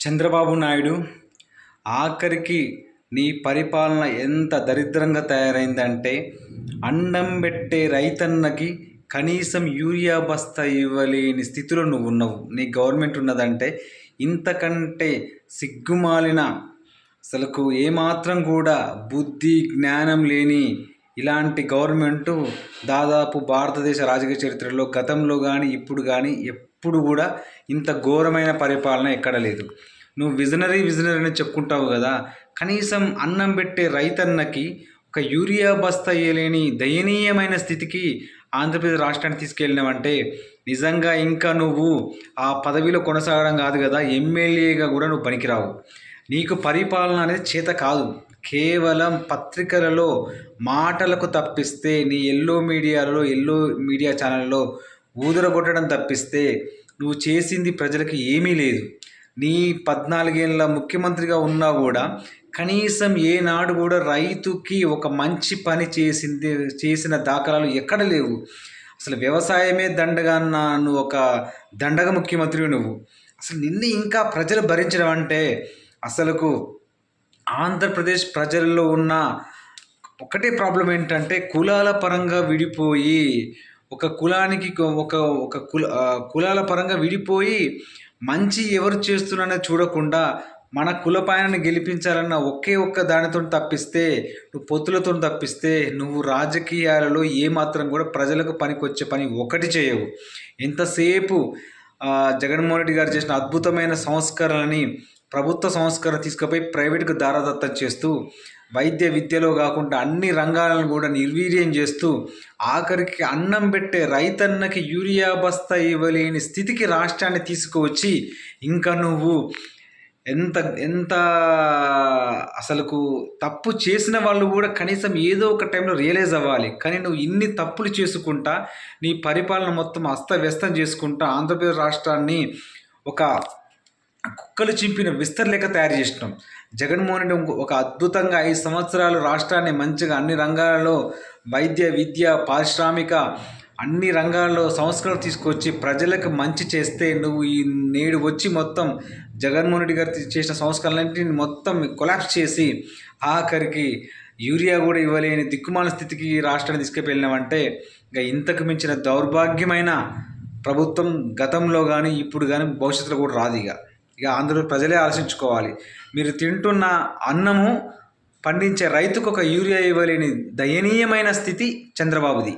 చంద్రబాబు నాయుడు ఆఖరికి నీ పరిపాలన ఎంత దరిద్రంగా తయారైందంటే అన్నం పెట్టే రైతన్నకి కనీసం యూరియా బస్తా ఇవ్వలేని స్థితిలో నువ్వు ఉన్నావు. నీ గవర్నమెంట్ ఉన్నదంటే ఇంతకంటే సిగ్గుమాలిన అసలుకు ఏమాత్రం కూడా బుద్ధి జ్ఞానం లేని ఇలాంటి గవర్నమెంటు దాదాపు భారతదేశ రాజకీయ చరిత్రలో గతంలో కానీ ఇప్పుడు కానీ ఎప్పుడు కూడా ఇంత ఘోరమైన పరిపాలన ఎక్కడ లేదు. నువ్వు విజనరీ విజనరీ అని చెప్పుకుంటావు కదా కనీసం అన్నం పెట్టే రైతన్నకి ఒక యూరియా బస్తా వేయలేని దయనీయమైన స్థితికి ఆంధ్రప్రదేశ్ రాష్ట్రాన్ని తీసుకెళ్ళినావంటే నిజంగా ఇంకా నువ్వు ఆ పదవిలో కొనసాగడం కాదు కదా ఎమ్మెల్యేగా కూడా నువ్వు పనికిరావు. నీకు పరిపాలన అనేది చేత కాదు. కేవలం పత్రికలలో మాటలకు తప్పిస్తే నీ ఎల్లో మీడియాలో ఎల్లో మీడియా ఛానల్లో ఊదరగొట్టడం తప్పిస్తే నువ్వు చేసింది ప్రజలకు ఏమీ లేదు. నీ పద్నాలుగేళ్ళ ముఖ్యమంత్రిగా ఉన్నా కూడా కనీసం ఏనాడు కూడా రైతుకి ఒక మంచి పని చేసింది చేసిన దాఖలాలు ఎక్కడ లేవు. అసలు వ్యవసాయమే దండగా నువ్వు ఒక దండగ ముఖ్యమంత్రి నువ్వు. అసలు నిన్ను ఇంకా ప్రజలు భరించడం అంటే అసలుకు ఆంధ్రప్రదేశ్ ప్రజల్లో ఉన్న ఒకటే ప్రాబ్లం ఏంటంటే కులాల పరంగా విడిపోయి ఒక కులానికి ఒక ఒక కుల కులాల పరంగా విడిపోయి మంచి ఎవరు చేస్తున్నారో చూడకుండా మన కులపాయనని గెలిపించాలన్న ఒకే ఒక్క దానితో తప్పిస్తే నువ్వు పొత్తులతో తప్పిస్తే నువ్వు రాజకీయాలలో ఏమాత్రం కూడా ప్రజలకు పనికొచ్చే పని ఒకటి చేయవు. ఎంతసేపు జగన్మోహన్ రెడ్డి గారు చేసిన అద్భుతమైన సంస్కరణని ప్రభుత్వ సంస్కరణ తీసుకుపోయి ప్రైవేట్కు దారాదత్తం చేస్తూ వైద్య విద్యలో కాకుండా అన్ని రంగాలను కూడా నిర్వీర్యం చేస్తూ ఆఖరికి అన్నం పెట్టే రైతన్నకి యూరియా బస్తా ఇవ్వలేని స్థితికి రాష్ట్రాన్ని తీసుకువచ్చి ఇంకా నువ్వు ఎంత ఎంత అసలుకు తప్పు చేసిన వాళ్ళు కూడా కనీసం ఏదో ఒక టైంలో రియలైజ్ అవ్వాలి. కానీ నువ్వు ఇన్ని తప్పులు చేసుకుంటా నీ పరిపాలన మొత్తం అస్తవ్యస్తం చేసుకుంటా ఆంధ్రప్రదేశ్ రాష్ట్రాన్ని ఒక కుక్కలు చింపిన విస్తరలేక తయారు చేసినాం. జగన్మోహన్ రెడ్డి ఒక అద్భుతంగా ఐదు సంవత్సరాలు రాష్ట్రాన్ని మంచిగా అన్ని రంగాలలో వైద్య విద్య పారిశ్రామిక అన్ని రంగాల్లో సంస్కరణ తీసుకొచ్చి ప్రజలకు మంచి చేస్తే నువ్వు ఈ నేడు వచ్చి మొత్తం జగన్మోహన్ రెడ్డి గారు చేసిన సంస్కరణలన్నింటిని మొత్తం కొలాప్స్ చేసి ఆఖరికి యూరియా కూడా ఇవ్వలేని దిక్కుమాల స్థితికి రాష్ట్రాన్ని తీసుకువెళ్ళినామంటే ఇంకా ఇంతకు మించిన దౌర్భాగ్యమైన ప్రభుత్వం గతంలో కానీ ఇప్పుడు కానీ భవిష్యత్తులో కూడా రాదు ఇక. ఇక అందరూ ప్రజలే ఆలోచించుకోవాలి. మీరు తింటున్న అన్నము పండించే రైతుకు ఒక యూరియా ఇవ్వలేని దయనీయమైన స్థితి చంద్రబాబుది.